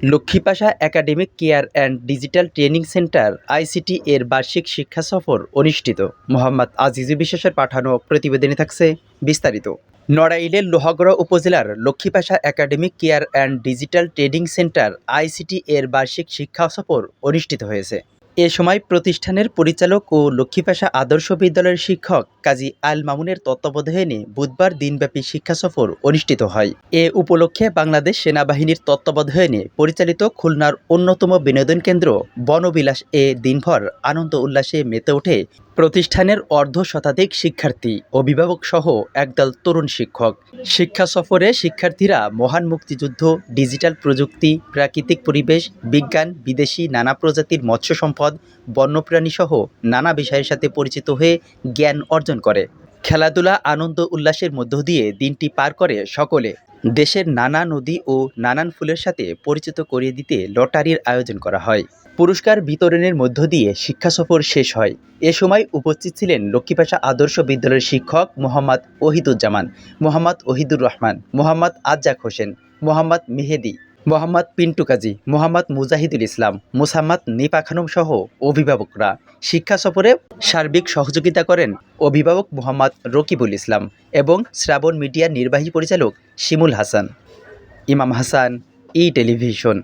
Lakshmipasha academic care and digital training centre, ICT এর বার্ষিক শিক্ষা সফর অনুষ্ঠিত। মোহাম্মদ আজিজু বিশ্বাসের পাঠানো প্রতিবেদনে থাকছে বিস্তারিত। নড়াইলের লোহাগড়া উপজেলার Lakshmipasha academic care and digital training centre, ICT এর বার্ষিক শিক্ষা সফর অনুষ্ঠিত হয়েছে। এ সময় প্রতিষ্ঠানের পরিচালক ও লক্ষ্মীপাশা আদর্শ বিদ্যালয়ের শিক্ষক কাজী আল মামুনের তত্ত্বাবধানে বুধবার দিনব্যাপী শিক্ষা সফর অনুষ্ঠিত হয়। এ উপলক্ষে বাংলাদেশ সেনাবাহিনীর তত্ত্বাবধানে পরিচালিত খুলনার অন্যতম বিনোদন কেন্দ্র বনবিলাস এ দিনভর আনন্দ উল্লাসে মেতে ওঠে প্রতিষ্ঠানের অর্ধ শতাধিক শিক্ষার্থী, অভিভাবক সহ একদল তরুণ শিক্ষক। শিক্ষা সফরে শিক্ষার্থীরা মহান মুক্তিযুদ্ধ, ডিজিটাল প্রযুক্তি, প্রাকৃতিক পরিবেশ, বিজ্ঞান, বিদেশি নানা প্রজাতির মৎস্য সম্পদ, বন্যপ্রাণী সহ নানা বিষয়ের সাথে পরিচিত হয়ে জ্ঞান অর্জন করে। খেলাধুলা আনন্দ উল্লাসের মধ্য দিয়ে দিনটি পার করে সকলে দেশের নানা নদী ও নানান ফুলের সাথে পরিচিত করিয়ে দিতে লটারির আয়োজন করা হয়। পুরস্কার বিতরণের মধ্য দিয়ে শিক্ষা সফর শেষ হয়। এ সময় উপস্থিত ছিলেন লক্ষ্মীপাশা আদর্শ বিদ্যালয়ের শিক্ষক মোহাম্মদ ওহিদুজ্জামান, মোহাম্মদ ওহিদুর রহমান, মোহাম্মদ আজ্জাক হোসেন, মোহাম্মদ মেহেদি মোহাম্মদ পিন্টু কাজী, মোহাম্মদ মুজাহিদুল ইসলাম, মুসাম্মদ নিপা খানম সহ অভিভাবকরা শিক্ষা সফরে সার্বিক সহযোগিতা করেন অভিভাবক মোহাম্মদ রকিবুল ইসলাম এবং শ্রাবণ মিডিয়ার নির্বাহী পরিচালক শিমুল হাসান। ইমাম হাসান, ই টেলিভিশন।